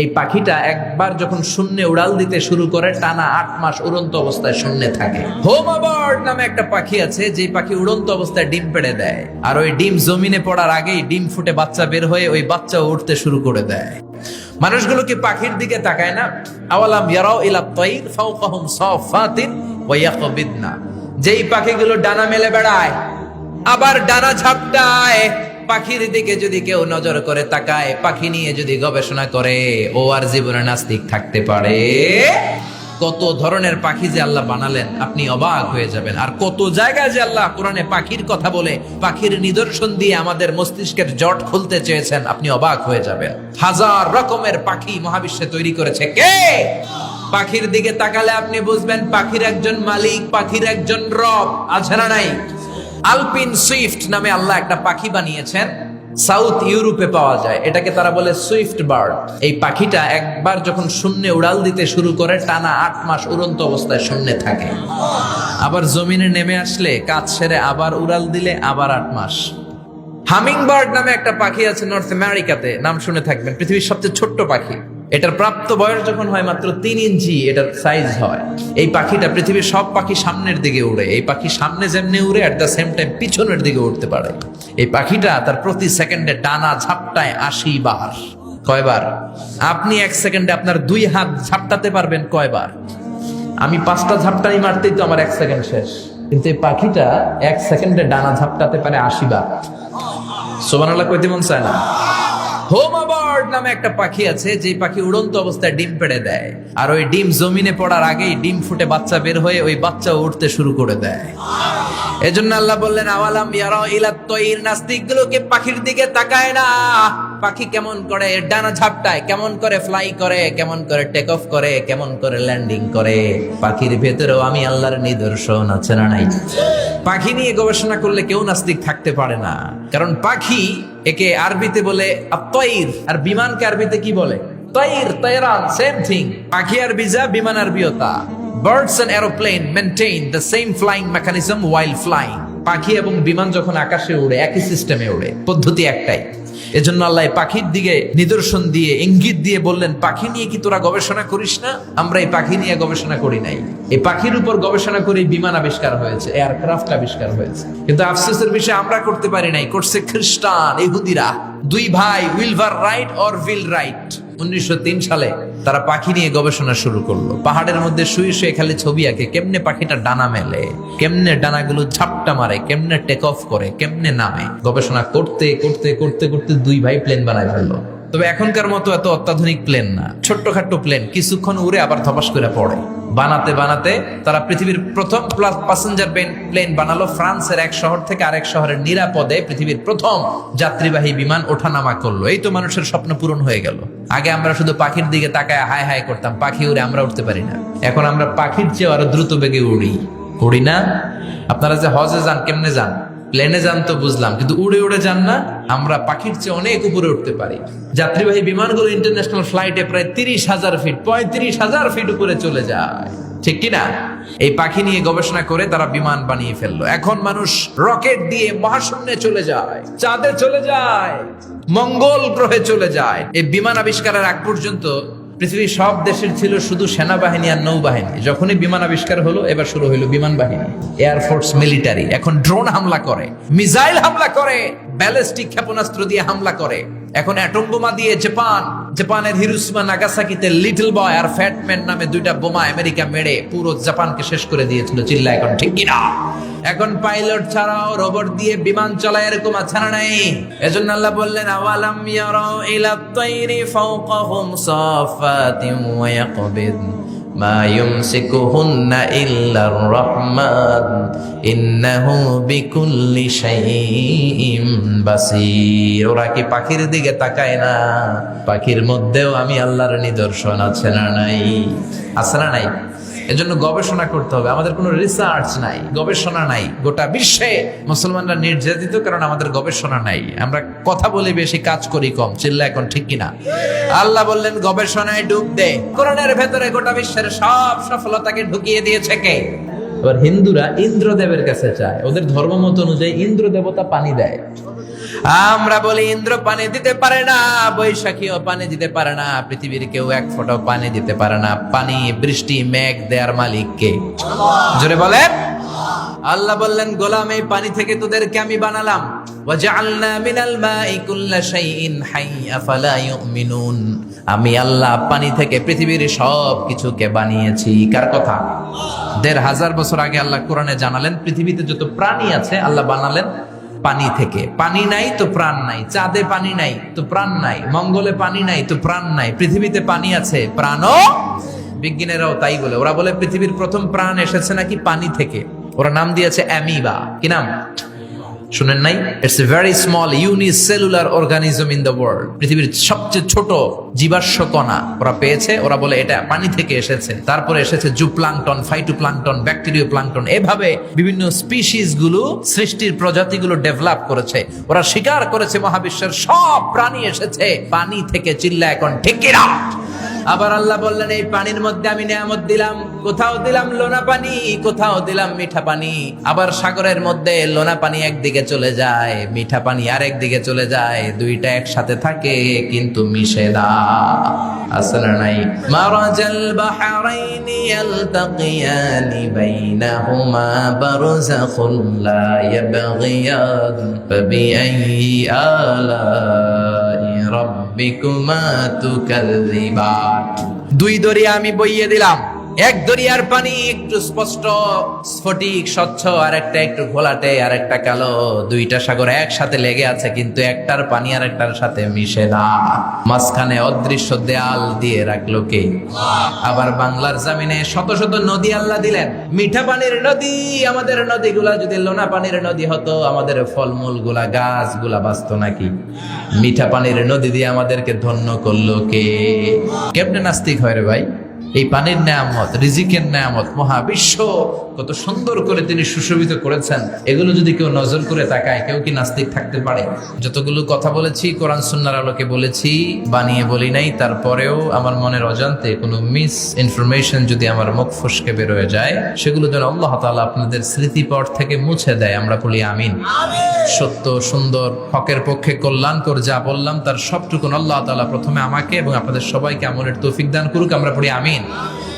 এই পাখিটা একবার যখন শূন্যে উড়াল দিতে শুরু করে, টানা আট মাস উড়ন্ত অবস্থায় শূন্যে থাকে। হোমা বার্ড নামে একটা পাখি আছে যে পাখি উড়ন্ত অবস্থায় ডিম পেড়ে দেয়। আর ওই ডিম জমিনে পড়ার আগেই ডিম ফুটে বাচ্চা বের হয়ে ওই বাচ্চা উঠতে শুরু করে দেয়। মানুষগুলো কি পাখির দিকে তাকায় না? আওয়ালাম ইয়ারাও ইলা তাইর ফাওকাহুম সাফাতিন ওয়া ইয়াকবিদনা। যেই পাখিগুলো ডানা মেলে বেড়ায়, আবার ডানা ঝাপটায়। পাখির দিকে যদি কেউ নজর করে তাকায়, পাখি নিয়ে যদি গবেষণা করে, ও আর জীবনে নাস্তিক থাকতে পারে। কত ধরনের পাখি যে আল্লাহ বানালেন, আপনি অবাক হয়ে যাবেন। আর কত জায়গায় যে আল্লাহ কোরআনে পাখির কথা বলে, পাখির নিদর্শন দিয়ে আমাদের মস্তিষ্কের জট খুলতে চেয়েছেন, আপনি অবাক হয়ে যাবেন। হাজার রকমের পাখি মহাবিশ্বে তৈরি করেছে কে? পাখির দিকে তাকালে আপনি বুঝবেন, পাখির একজন মালিক, পাখির একজন রব আছে না নাই। আলপিন সুইফট নামে আল্লাহ একটা পাখি বানিয়েছেন, সাউথ ইউরোপে পাওয়া যায়। এটাকে তারা বলে সুইফট বার্ড। এই পাখিটা একবার যখন শূন্যে উড়াল দিতে শুরু করে, টানা আট মাস উড়ন্ত অবস্থায় শূন্যে থাকে। আবার জমিনে নেমে আসলে কাজ সেরে আবার উড়াল দিলে আবার আট মাস। হামিং বার্ড নামে একটা পাখি আছে নর্থ আমেরিকাতে, নাম শুনে থাকবেন, পৃথিবীর সবচেয়ে ছোট্ট পাখি। এটার প্রাপ্ত বয়স যখন হয় মাত্র তিন ইঞ্চি, এটার সাইজ হয়। এই পাখিটা পৃথিবীর সব পাখি সামনের দিকে উড়ে। এই পাখি সামনে যেমনি উড়ে অ্যাট দ্য সেম টাইম পিছনের দিকে উঠতে পারে। এই পাখিটা তার প্রতি সেকেন্ডে ডানা ঝাপটায় আশি বার। কয়বার? আপনি এক সেকেন্ডে আপনার দুই হাত ঝাপটাতে পারবেন কয়বার? আমি পাঁচটা ঝাপটানি মারতেই তো আমার এক সেকেন্ড শেষ। কিন্তু এই পাখিটা এক সেকেন্ডে ডানা ঝাপটাতে পারে আশি বার। সোবানাল্লাহ কইতে মন চায় না। হোমা বার্ড নামে একটা পাখি আছে যে পাখি উড়ন্ত অবস্থায় ডিম পেড়ে দেয়। আর ওই ডিম জমিনে পড়ার আগেই ডিম ফুটে বাচ্চা বের হয়ে ওই বাচ্চা উঠতে শুরু করে দেয়। এজন্য আল্লাহ বললেন, আওয়ালাম ইয়ারা ইলা তৈর, নাস্তিকগুলোকে পাখির দিকে তাকায় না। পাখি কেমন করে ডানা ঝাপটায়, কেমন করে ফ্লাই করে, কেমন করে টেক অফ করে, কেমন করে ল্যান্ডিং করে। পাখির ভেতরেও আমি আল্লাহর নিদর্শন, আছে না নাই? পাখি নিয়ে গবেষণা করলে কেউ নাস্তিক থাকতে পারে না। কারণ পাখি একে আরবিতে বলে তৈর আর বিমানকে আরবিতে কি বলে? তৈর, তৈরান সেম থিং পাখি আর বিজা বিমান আরবিয়তা birds and aeroplane maintain the same flying mechanism while flying পাখি এবং বিমান যখন আকাশে উড়ে, একই সিস্টেমে উড়ে। পদ্ধতি একটাই। এজন্য আল্লাহ পাখির দিকে নিদর্শন দিয়ে, ইঙ্গিত দিয়ে বললেন, পাখি নিয়ে কি তোরা গবেষণা করিস না? আমরা এই পাখি নিয়ে গবেষণা করি নাই। এই পাখির উপর গবেষণা করে বিমান আবিষ্কার হয়েছে, এয়ারক্রাফট আবিষ্কার হয়েছে। কিন্তু আফসোসের বিষয়ে, আমরা করতে পারি নাই। করছে খ্রিস্টান, ইহুদিরা। দুই ভাই, উইলভার রাইট অর উইল রাইট। উনিশশো তিন সালে তারা পাখি নিয়ে গবেষণা শুরু করল। পাহাড়ের মধ্যে শুয়ে শুয়ে খালি ছবি আঁকে, কেমনে পাখিটা ডানা মেলে, কেমনে ডানাগুলো ঝাপটা মারে, কেমনে টেক অফ করে, কেমনে নামে। গবেষণা করতে করতে করতে করতে দুই ভাই প্লেন বানায় ফেলল। তবে এখনকার মতো এত অত্যাধুনিক প্লেন না। ছোট্টখাট্ট প্লেন, কিছুক্ষণ উড়ে আবার ধপাস করে পড়ে। বানাতে বানাতে তারা পৃথিবীর প্রথম প্যাসেঞ্জার প্লেন বানালো ফ্রান্সের এক শহর থেকে আরেক শহরের নিরাপদে পৃথিবীর প্রথম যাত্রীবাহী বিমান ওঠানামা করল। এই তো মানুষের স্বপ্ন পূরণ হয়ে গেল। আগে আমরা শুধু পাখির দিকে তাকায় হাই হাই করতাম, পাখি উড়ে আমরা উঠতে পারি না। এখন আমরা পাখির চেয়ে আরও দ্রুত বেগে উড়ি। উড়ি না? আপনারা যে হজে যান, কেমনে যান? প্লেনে যান তো বুঝলাম, কিন্তু উড়ে উড়ে যান না, আমরা পাখির চেয়ে অনেক উপরে উঠতে পারি। যাত্রীবাহী বিমানগুলো ইন্টারন্যাশনাল ফ্লাইটে প্রায় তিরিশ হাজার ফিট পঁয়ত্রিশ হাজার ফিট উপরে চলে যায়। ঠিক কিনা এই পাখি নিয়ে গবেষণা করে তারা বিমান বানিয়ে ফেলল। এখন মানুষ রকেট দিয়ে মহাশূন্যে চলে যায়, চাঁদে চলে যায়, মঙ্গল গ্রহে চলে যায়। এই বিমান আবিষ্কারের আগ পর্যন্ত পৃথিবীর সব দেশের ছিল শুধু সেনাবাহিনী আর নৌবাহিনী। যখনই বিমান আবিষ্কার হলো, এবার শুরু হলো বিমান বাহিনী। এয়ারফোর্স মিলিটারি এখন ড্রোন হামলা করে মিসাইল হামলা করে ব্যালিস্টিক ক্ষেপণাস্ত্র দিয়ে হামলা করে। এখন অ্যাটম বোমা দিয়ে জাপান, জাপানের হিরুসিমা নাগাসাকিতে লিটল বয় আর ফ্যাটম্যান নামে দুইটা বোমা আমেরিকা মেরে পুরো জাপানকে শেষ করে দিয়েছিল চিল্লা এখন ঠিক কিনা? এখন পাইলট ছাড়াও রোবট দিয়ে বিমান চলায় এরকম আছে নাই? এজন্য আল্লাহ বললেন, আওয়ালাম ইয়ারাও ইলা তাইরি ফাওকাহুম সাফাতিন ওয়া ইয়াকবিদ। মা يمسكهن إلا الرحمن إنه বিকুল্লি شيء بصير ওরা কি পাখির দিকে তাকায় না? পাখির মধ্যেও আমি আল্লাহর নিদর্শন, আছে না নাই? আছে না নাই? এজন্য গবেষণা করতে হবে। আমাদের কোনো রিসার্চ নাই, গবেষণা নাই। গোটা বিশ্বে মুসলমানরা নির্যাতিত কারণ আমাদের গবেষণা নাই। আমরা কথা বলি, বেশি কাজ করি কম। চিল্লা এখন ঠিক কিনা? আল্লাহ বললেন, গবেষণায় ডুব দে। কোরআনের ভেতরে গোটা বিশ্বের সব সফলতাকে ঢুকিয়ে দিয়েছে কে? এবার হিন্দুরা ইন্দ্রদেবের কাছে চায় ওদের ধর্ম মত অনুযায়ী ইন্দ্র দেবতা পানি দেয়। আমরা বলি ইন্দ্র পানি দিতে পারে না, বৈশাখীও পানি দিতে পারে না, পৃথিবীর কেউ এক ফোঁটাও পানি দিতে পারে না। পানি, বৃষ্টি, মেঘ, দেয়ার মালিককে জোরে বলেন। আল্লাহ বললেন, গোলাম, এই পানি থেকে তোদেরকে আমি বানালাম। আমি আল্লাহ পানি থেকে পৃথিবীর সব কিছুকে বানিয়েছি। কার কথা? দেড় হাজার বছর আগে আল্লাহ কোরআনে জানালেন, পৃথিবীতে যত প্রাণী আছে, আল্লাহ বানালেন পানি থেকে। পানি নাই তো প্রাণ নাই। চাঁদে পানি নাই তো প্রাণ নাই। মঙ্গলে পানি নাই তো প্রাণ নাই। পৃথিবীতে পানি আছে, প্রাণও বিজ্ঞানীরাও তাই বলে। ওরা বলে পৃথিবীর প্রথম প্রাণ এসেছে নাকি পানি থেকে। ওরা নাম দিয়েছে অ্যামিবা। কি নাম? শুনেন নাই? It's a very small unicellular organism in the world পৃথিবীর সবচেয়ে ছোট জীবাশ্ম কণা। ওরা পেয়েছে, ওরা বলে এটা পানি থেকে এসেছে। তারপরে এসেছে জু প্লাংটন ফাইটো প্লাংটন এভাবে বিভিন্ন স্পিসিসগুলো সৃষ্টির প্রজাতিগুলো ডেভেলপ করেছে। ওরা স্বীকার করেছে মহাবিশ্বের সব প্রাণী এসেছে। পানি থেকে চিল্লা এখন ঠিকিরা আবার আল্লাহ বললেন, এই পানির মধ্যে আমি নিয়ামত দিলাম। কোথাও দিলাম লোনা পানি, কোথাও দিলাম মিঠা পানি। আবার সাগরের মধ্যে লোনা পানি একদিকে চলে যায়, মিঠা পানি আরেক দিকে চলে যায়। দুইটা একসাথে থাকে, কিন্তু মিশে না। না নাই? মারাজাল বাহরাইনি ইয়ালতাকিয়ানি বাইনাহুমা বারযাখুন লা ইয়াবগিয়ান আলাই রাব্বিকুমা তুকাল্লিবান। দুই দরিয়া আমি বইয়ে দিলাম। এক দরিয়ার পানি, একটু স্পষ্ট, স্ফটিক, স্বচ্ছ আর একটা একটু ঘোলাটে আর একটা কালো। দুইটা সাগর একসাথে লেগে আছে, কিন্তু একটার পানি আর একটার সাথে মিশে না। মাঝখানে অদৃশ্য দেয়াল দিয়ে রাখল কে? আবার বাংলার জামিনে শত শত নদী আল্লাহ দিলেন। মিঠা পানির নদী, আমাদের নদীগুলা যদি লোনা পানির নদী হতো, আমাদের ফলমূলগুলা গাছগুলা বাঁচতো নাকি? মিঠা পানির নদী দিয়ে আমাদেরকে ধন্য করল কে? কেমনে নাস্তিক হয় রে ভাই? এই পানির নেয়ামত রিজিকের নেয়ামত মহাবিশ্ব কত সুন্দর করে তিনি সুশোভিত করেছেন। এগুলো যদি কেউ নজর করে তাকায় কেউ কি নাস্তিক থাকতে পারে? যতগুলো কথা বলেছি কোরআন সুন্নার আলোকে বলেছি বানিয়ে বলি নাই তারপরেও আমার মনের অজান্তে কোনো মিস ইনফরমেশন যদি আমার মুখ ফসকে বেরোয় যায় সেগুলো যেন আল্লাহ তাআলা আপনাদের স্মৃতিপট থেকে মুছে দেয় আমরা বলি আমিন। সত্য সুন্দর হকের পক্ষে কল্যাণকর যা বললাম তার সবটুকুন আল্লাহ তালা প্রথমে আমাকে এবং আপনাদের সবাইকে আমলের তৌফিক দান করুক আমরা পড়ি আমিন